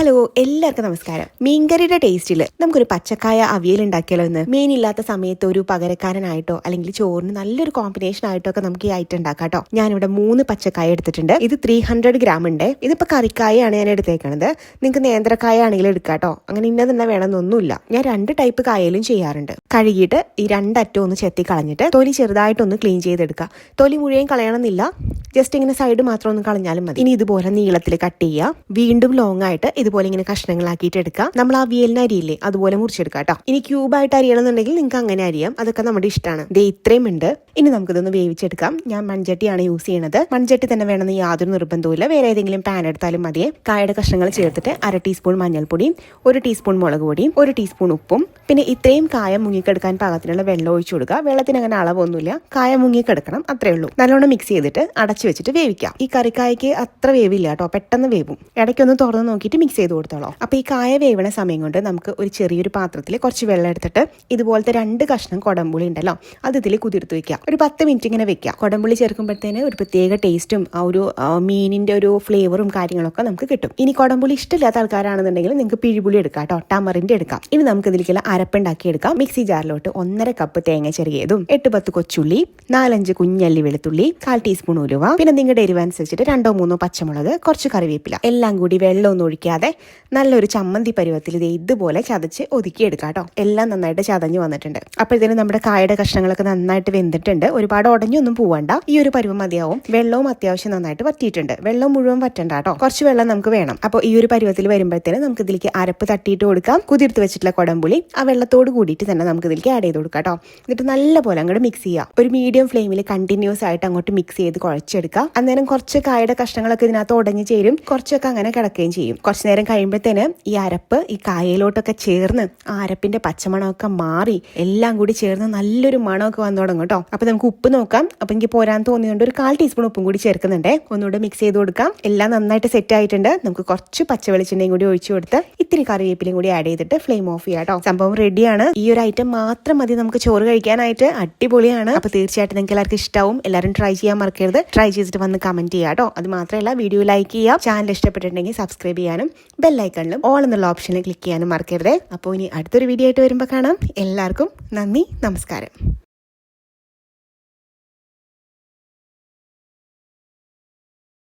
Hello എല്ലാവർക്കും നമസ്കാരം. മീൻകറിയുടെ ടേസ്റ്റിൽ നമുക്കൊരു പച്ചക്കായ അവിയൽ ഉണ്ടാക്കിയാലോ എന്ന് മീൻ ഇല്ലാത്ത സമയത്ത് ഒരു പകരക്കാരനായിട്ടോ അല്ലെങ്കിൽ ചോറിന് നല്ലൊരു കോമ്പിനേഷൻ ആയിട്ടോ ഒക്കെ നമുക്ക് ഈ ഐറ്റം ഉണ്ടാക്കാം കേട്ടോ ഞാനിവിടെ മൂന്ന് പച്ചക്കായ എടുത്തിട്ടുണ്ട്. ഇത് ത്രീ ഹൺഡ്രഡ് ഗ്രാം ഉണ്ട്. ഇതിപ്പോ കറിക്കായാണ് ഞാൻ എടുത്തേക്കണത്. നിങ്ങൾക്ക് നേന്ത്രക്കായ ആണെങ്കിലും എടുക്കാം കേട്ടോ അങ്ങനെ ഇന്ന തന്നെ വേണമെന്നൊന്നുമില്ല. ഞാൻ രണ്ട് ടൈപ്പ് കായലും ചെയ്യാറുണ്ട്. കഴുകിയിട്ട് ഈ രണ്ടറ്റം ഒന്ന് ചെത്തി കളഞ്ഞിട്ട് തൊലി ചെറുതായിട്ടൊന്ന് ക്ലീൻ ചെയ്തെടുക്കുക. തൊലി മുഴുവൻ കളയണമെന്നില്ല. ജസ്റ്റ് ഇങ്ങനെ സൈഡ് മാത്രം ഒന്ന് കളഞ്ഞാലും മതി. ഇനി ഇതുപോലെ നീളത്തിൽ കട്ട് ചെയ്യുക വീണ്ടും ലോങ് ആയിട്ട് ഇതുപോലെ ഇങ്ങനെ കഷ്ണങ്ങളാക്കിയിട്ട് എടുക്കുക നമ്മൾ ആ വിയലിന് അരിയില്ലേ അതുപോലെ മുറിച്ചെടുക്കുക കേട്ടോ ഇനി ക്യൂബായിട്ട് അരിയണമെന്നുണ്ടെങ്കിൽ നിങ്ങൾക്ക് അങ്ങനെ അരിയാം. അതൊക്കെ നമ്മുടെ ഇഷ്ടമാണ് ദേ ഇത്രയും ഉണ്ട്. ഇനി നമുക്കിതൊന്ന് വേവിച്ചെടുക്കാം. ഞാൻ മൺചട്ടിയാണ് യൂസ് ചെയ്യുന്നത് മൺചട്ടി തന്നെ വേണമെന്ന് യാതൊരു നിർബന്ധവുമില്ല. വേറെ ഏതെങ്കിലും പാൻ എടുത്താലും മതിയെ. കായയുടെ കഷ്ണങ്ങൾ ചേർത്തിട്ട് അര ടീസ്പൂൺ മഞ്ഞൾപ്പൊടിയും ഒരു ടീസ്പൂൺ മുളക് പൊടിയും ഒരു ടീസ്പൂൺ ഉപ്പും. പിന്നെ ഇത്രയും കായ മുങ്ങിക്കെടുക്കാൻ പാകത്തിനുള്ള വെള്ളം ഒഴിച്ചു കൊടുക്കുക. വെള്ളത്തിന് അങ്ങനെ അളവൊന്നുമില്ല. കായ മുങ്ങിക്കെടുക്കണം. അത്രേ ഉള്ളൂ. നല്ലോണം മിക്സ് ചെയ്തിട്ട് അടച്ചു വെച്ചിട്ട് വേവിക്കാം. ഈ കറിക്കായ്ക്ക് അത്ര വേവില്ല കേട്ടോ. പെട്ടെന്ന് വേവും. ഇടയ്ക്കൊന്ന് തുറന്ന് നോക്കിയിട്ട് മിക്സ് ചെയ്ത് കൊടുത്തോളാം. അപ്പോൾ ഈ കായ വേവണ സമയം കൊണ്ട് നമുക്ക് ഒരു ചെറിയൊരു പാത്രത്തിൽ കുറച്ച് വെള്ളം എടുത്തിട്ട് ഇതുപോലത്തെ രണ്ട് കഷ്ണം കൊടമ്പുളി ഉണ്ടല്ലോ അത് ഇതിൽ കുതിർത്ത് വെക്കാം. ഒരു പത്ത് മിനിറ്റ് ഇങ്ങനെ വെക്കാം. കൊടമ്പുളി ചേർക്കുമ്പോഴത്തേന് ഒരു പ്രത്യേക ടേസ്റ്റും ആ ഒരു മീനിന്റെ ഒരു ഫ്ലേവറും കാര്യങ്ങളൊക്കെ നമുക്ക് കിട്ടും. ഇനി കൊടമ്പുളി ഇഷ്ടമില്ലാത്ത ആൾക്കാരാണെന്നുണ്ടെങ്കിൽ നിങ്ങൾക്ക് പിഴിപുളി എടുക്കാം കേട്ടോ. ടമറിന്റെ എടുക്കാം. ഇനി നമുക്ക് ഇതിലേക്കുള്ള അരപ്പുണ്ടാക്കി എടുക്കാം. മിക്സി ജാറിലോട്ട് ഒന്നര കപ്പ് തേങ്ങ ചെറിയതും എട്ട് പത്ത് കൊച്ചുള്ളി നാലഞ്ച് കുഞ്ഞല്ലി വെളുത്തുള്ളി കാൽ ടീസ്പൂൺ ഉലുവ പിന്നെ നിങ്ങളുടെ എരിവ് അനുസരിച്ചിട്ട് രണ്ടോ മൂന്നോ പച്ചമുളക് കുറച്ച് കറിവേപ്പില. എല്ലാം കൂടി വെള്ളമൊന്നും ഒഴിക്കാതെ നല്ലൊരു ചമ്മന്തി പരുവത്തിൽ ഇത് ഇതുപോലെ ചതച്ച് ഒതുക്കിയെടുക്കാം കേട്ടോ. എല്ലാം നന്നായിട്ട് ചതഞ്ഞ് വന്നിട്ടുണ്ട്. അപ്പോഴത്തേനും നമ്മുടെ കായയുടെ കഷ്ണങ്ങളൊക്കെ നന്നായിട്ട് വെന്തിട്ടുണ്ട്. ഒരുപാട് ഉടഞ്ഞൊന്നും പോവണ്ട. ഈ ഒരു പരുവം മതിയാവും. വെള്ളവും അത്യാവശ്യം നന്നായിട്ട് വറ്റിയിട്ടുണ്ട്. വെള്ളം മുഴുവൻ വറ്റണ്ട കേട്ടോ. കുറച്ച് വെള്ളം നമുക്ക് വേണം. അപ്പോൾ ഈ ഒരു പരുവത്തിൽ വരുമ്പോഴത്തേനും നമുക്ക് ഇതിലേക്ക് അരപ്പ് തട്ടിയിട്ട് കൊടുക്കാം. കുതിർത്ത് വെച്ചിട്ടുള്ള കുടംപുളി. ആ വെള്ളത്തോട് കൂടിയിട്ട് തന്നെ നമുക്ക് ഇതിലേക്ക് ആഡ് ചെയ്ത് കൊടുക്കാം കേട്ടോ. എന്നിട്ട് നല്ലപോലെ അങ്ങോട്ട് മിക്സ് ചെയ്യാം. ഒരു മീഡിയം ഫ്ലെയിമിൽ കണ്ടിന്യൂസ് ആയിട്ട് അങ്ങോട്ട് മിക്സ് ചെയ്ത് കുഴച്ചെടുക്കാം അന്നേരം കുറച്ച് കായയുടെ കഷ്ണങ്ങളൊക്കെ ഇതിനകത്ത് ഉടഞ്ഞു ചേരും. കുറച്ചൊക്കെ അങ്ങനെ കിടക്കുകയും ചെയ്യും. കുറച്ച് നേരം കഴിയുമ്പോഴത്തേന് ഈ അരപ്പ് ഈ കായയിലോട്ടൊക്കെ ചേർന്ന് ആ അരപ്പിന്റെ പച്ചമണമൊക്കെ മാറി എല്ലാം കൂടി ചേർന്ന് നല്ലൊരു മണമൊക്കെ വന്നു തുടങ്ങും കേട്ടോ. അപ്പൊ നമുക്ക് ഉപ്പ് നോക്കാം. അപ്പൊ എനിക്ക് പോരാൻ തോന്നിയുണ്ട് ഒരു കാൽ ടീസ്പൂൺ ഉപ്പും കൂടി ചേർക്കുന്നുണ്ട്. ഒന്നുകൂടെ മിക്സ് ചെയ്ത് കൊടുക്കാം. എല്ലാം നന്നായിട്ട് സെറ്റ് ആയിട്ടുണ്ട്. നമുക്ക് കുറച്ച് പച്ച വെളിച്ചെണ്ണയും കൂടി ഒഴിച്ചു കൊടുത്ത് ഇത്തിരി കറിവേപ്പിലയും കൂടി ആഡ് ചെയ്തിട്ട് ഫ്ലെയിം ഓഫ് ചെയ്യാം കേട്ടോ. സംഭവം റെഡിയാണ് ഈ ഒരു ഐറ്റം മാത്രം മതി നമുക്ക് ചോറ് കഴിക്കാനായിട്ട്. അടിപൊളിയാണ്. അപ്പൊ തീർച്ചയായിട്ടും നിങ്ങൾക്ക് എല്ലാവർക്കും ഇഷ്ടവും. എല്ലാവരും ട്രൈ ചെയ്യാൻ മറക്കരുത്. ട്രൈ ചെയ്തിട്ട് വന്ന് കമന്റ് ചെയ്യാം കേട്ടോ അത് മാത്രമല്ല വീഡിയോ ലൈക്ക് ചെയ്യാം. ചാനൽ ഇഷ്ടപ്പെട്ടിട്ടുണ്ടെങ്കിൽ സബ്സ്ക്രൈബ് ചെയ്യാനും ബെല്ലൈക്കണിലും ഓൾ എന്നുള്ള ഓപ്ഷനിൽ ക്ലിക്ക് ചെയ്യാനും മറക്കരുത്. അപ്പോൾ ഇനി അടുത്തൊരു വീഡിയോ ആയിട്ട് വരുമ്പോൾ കാണാം. എല്ലാവർക്കും നന്ദി നമസ്കാരം.